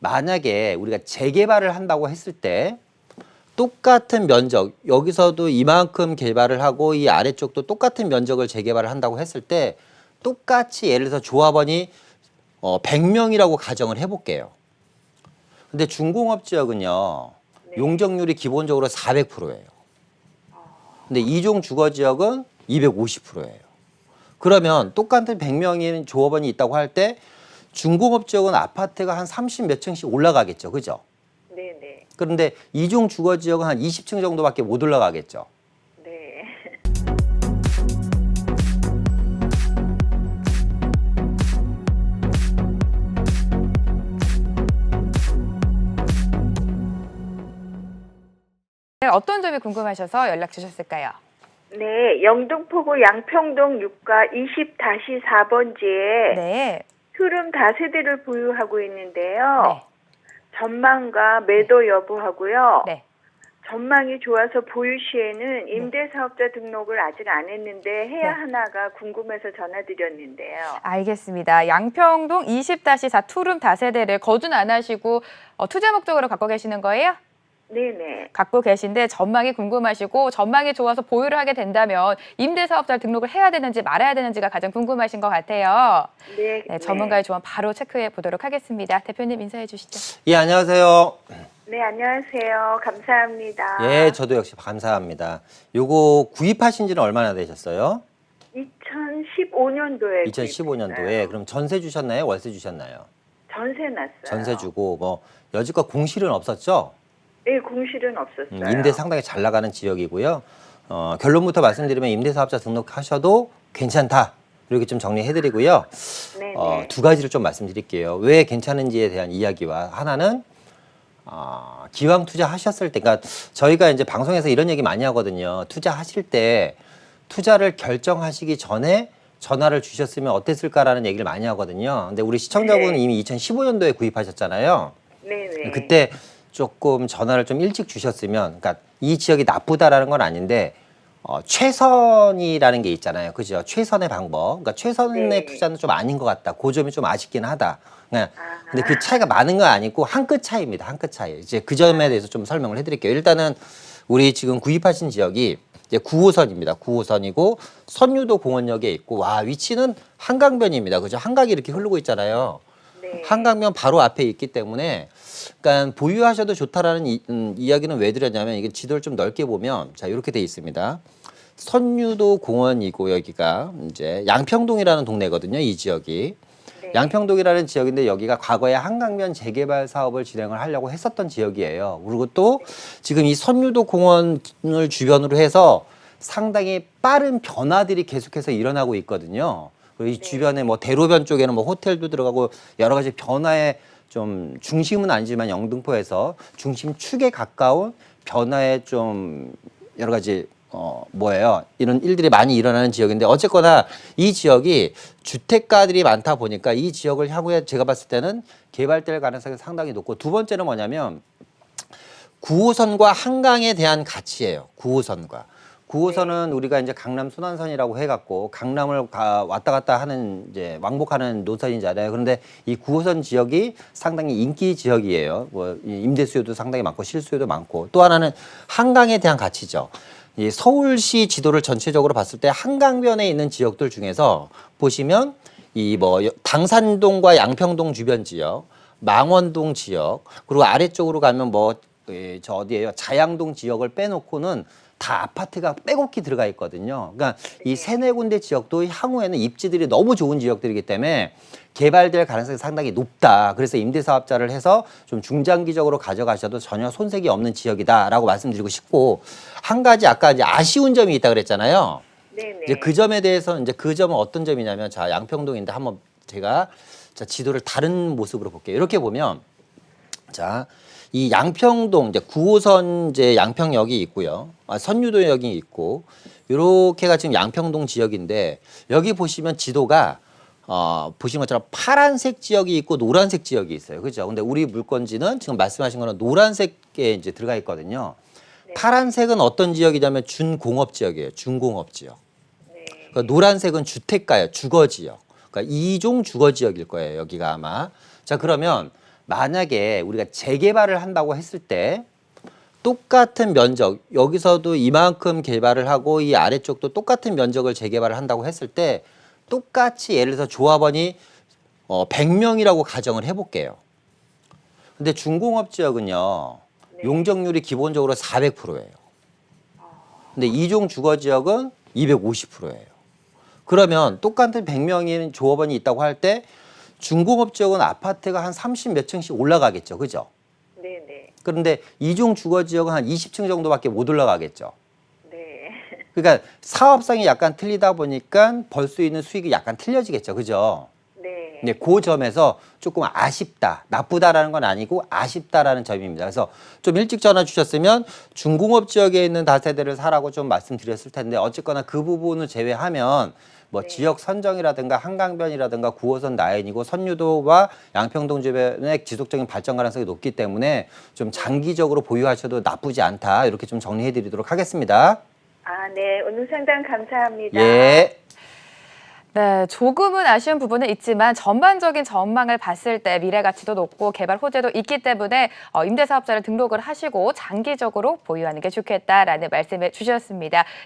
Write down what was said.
만약에 우리가 재개발을 한다고 했을 때 똑같은 면적 여기서도 이만큼 개발을 하고 이 아래쪽도 똑같은 면적을 재개발을 한다고 했을 때 똑같이 예를 들어서 조합원이 어 100명이라고 가정을 해볼게요. 근데 중공업 지역은요 용적률이 기본적으로 400%예요. 근데 이종 주거 지역은 250%예요. 그러면 똑같은 100명인 조합원이 있다고 할 때 중공업 지역은 아파트가 한 30 몇 층씩 올라가겠죠. 그죠? 네 네. 그런데 이종 주거 지역은 한 20층 정도밖에 못 올라가겠죠. 네. 네, 어떤 점이 궁금하셔서 연락 주셨을까요? 네, 영등포구 양평동 6가 20-4번지에 네. 흐름 다세대를 보유하고 있는데요. 네. 전망과 매도 여부하고요. 네. 전망이 좋아서 보유 시에는 임대사업자 등록을 아직 안 했는데 해야 네. 하나가 궁금해서 전화드렸는데요. 알겠습니다. 양평동 20-4 투룸 다세대를 거주는 안 하시고 어, 투자 목적으로 갖고 계시는 거예요? 네네. 갖고 계신데 전망이 궁금하시고 전망이 좋아서 보유를 하게 된다면 임대사업자 등록을 해야 되는지 말아야 되는지가 가장 궁금하신 것 같아요. 네. 네, 전문가의 조언 바로 체크해 보도록 하겠습니다. 대표님 인사해 주시죠. 예, 안녕하세요. 네, 안녕하세요. 감사합니다. 예, 저도 역시 감사합니다. 요거 구입하신 지는 얼마나 되셨어요? 2015년도에 2015년도에. 그럼 전세 주셨나요? 월세 주셨나요? 전세 났어요. 전세 주고 뭐 여지껏 공실은 없었죠? 네, 공실은 없었어요. 음, 임대 상당히 잘 나가는 지역이고요. 어, 결론부터 말씀드리면 임대사업자 등록하셔도 괜찮다. 이렇게 좀 정리해드리고요. 네네. 어, 두 가지를 좀 말씀드릴게요. 왜 괜찮은지에 대한 이야기와 하나는 아, 기왕 투자하셨을 때, 그러니까 저희가 이제 방송에서 이런 얘기 많이 하거든요. 투자하실 때 투자를 결정하시기 전에 전화를 주셨으면 어땠을까라는 얘기를 많이 하거든요. 근데 우리 시청자분은 네. 이미 2015년도에 구입하셨잖아요. 네네. 그때 조금 전화를 좀 일찍 주셨으면, 그러니까 이 지역이 나쁘다라는 건 아닌데 어, 최선이라는 게 있잖아요, 그죠? 최선의 방법. 그러니까 최선의 네. 투자는 좀 아닌 것 같다. 그 점이 좀 아쉽긴 하다. 그냥 아. 근데 그 차이가 많은 건 아니고 한 끗 차이입니다. 한 끗 차이. 이제 그 점에 대해서 좀 설명을 해드릴게요. 일단은 우리 지금 구입하신 지역이 이제 9호선입니다. 9호선이고 선유도 공원역에 있고 와 위치는 한강변입니다. 그죠? 한강이 이렇게 흐르고 있잖아요. 네. 한강변 바로 앞에 있기 때문에 그러니까 보유하셔도 좋다라는 이, 음, 이야기는 왜 드렸냐면 이게 지도를 좀 넓게 보면 자 이렇게 돼 있습니다. 선유도 공원이고 여기가 이제 양평동이라는 동네거든요. 이 지역이 네. 양평동이라는 지역인데 여기가 과거에 한강변 재개발 사업을 진행을 하려고 했었던 지역이에요. 그리고 또 지금 이 선유도 공원을 주변으로 해서 상당히 빠른 변화들이 계속해서 일어나고 있거든요. 그리고 이 주변에 뭐 대로변 쪽에는 뭐 호텔도 들어가고 여러 가지 변화의 좀 중심은 아니지만 영등포에서 중심 축에 가까운 변화에 좀 여러 가지 어 뭐예요 이런 일들이 많이 일어나는 지역인데 어쨌거나 이 지역이 주택가들이 많다 보니까 이 지역을 향후에 제가 봤을 때는 개발될 가능성이 상당히 높고 두 번째는 뭐냐면 9호선과 한강에 대한 가치예요. 9호선과. 9호선은 우리가 이제 강남 순환선이라고 해갖고 강남을 가, 왔다 갔다 하는 이제 왕복하는 노선이잖아요. 그런데 이 9호선 지역이 상당히 인기 지역이에요. 뭐이 임대 수요도 상당히 많고 실수요도 많고 또 하나는 한강에 대한 가치죠. 이 서울시 지도를 전체적으로 봤을 때 한강변에 있는 지역들 중에서 보시면 이 뭐 당산동과 양평동 주변 지역, 망원동 지역, 그리고 아래쪽으로 가면 뭐 저 어디예요? 자양동 지역을 빼놓고는 다 아파트가 빼곡히 들어가 있거든요. 그러니까 이 세네 군데 지역도 향후에는 입지들이 너무 좋은 지역들이기 때문에 개발될 가능성이 상당히 높다. 그래서 임대사업자를 해서 좀 중장기적으로 가져가셔도 전혀 손색이 없는 지역이다라고 말씀드리고 싶고 한 가지 아까 이제 아쉬운 점이 있다 그랬잖아요. 네네. 이제 그 점에 대해서 이제 그 점은 어떤 점이냐면 자 양평동인데 한번 제가 자 지도를 다른 모습으로 볼게요. 이렇게 보면 자 이 양평동 이제 9호선 이제 양평역이 있고요. 아, 선유도역이 있고 요렇게가 지금 양평동 지역인데 여기 보시면 지도가 어, 보신 것처럼 파란색 지역이 있고 노란색 지역이 있어요. 그죠? 근데 우리 물건지는 지금 말씀하신 거는 노란색에 이제 들어가 있거든요. 네. 파란색은 어떤 지역이냐면 준공업 지역이에요. 준공업 지역. 네. 그러니까 노란색은 주택가예요. 주거 지역. 그러니까 이종 주거 지역일 거예요. 여기가 아마. 자, 그러면 만약에 우리가 재개발을 한다고 했을 때 똑같은 면적 여기서도 이만큼 개발을 하고 이 아래쪽도 똑같은 면적을 재개발을 한다고 했을 때 똑같이 예를 들어서 조합원이 어 100명이라고 가정을 해볼게요. 근데 중공업 지역은요 네. 용적률이 기본적으로 400%예요. 근데 이종 주거 지역은 250%예요. 그러면 똑같은 100명인 조합원이 있다고 할 때 중공업 지역은 아파트가 한 30 몇 층씩 올라가겠죠. 그죠? 네, 네. 그런데 이종 주거 지역은 한 20층 정도밖에 못 올라가겠죠. 네. 그러니까 사업성이 약간 틀리다 보니까 벌 수 있는 수익이 약간 틀려지겠죠. 그죠? 네. 네, 그 점에서 조금 아쉽다, 나쁘다라는 건 아니고 아쉽다라는 점입니다. 그래서 좀 일찍 전화 주셨으면 중공업 지역에 있는 다세대를 사라고 좀 말씀드렸을 텐데 어쨌거나 그 부분을 제외하면 뭐 네. 지역 선정이라든가 한강변이라든가 9호선 라인이고 선유도와 양평동 주변의 지속적인 발전 가능성이 높기 때문에 좀 장기적으로 보유하셔도 나쁘지 않다 이렇게 좀 정리해 드리도록 하겠습니다. 아, 네. 오늘 상담 감사합니다. 예. 네, 조금은 아쉬운 부분은 있지만 전반적인 전망을 봤을 때 미래 가치도 높고 개발 호재도 있기 때문에 어, 임대사업자를 등록을 하시고 장기적으로 보유하는 게 좋겠다라는 말씀을 주셨습니다.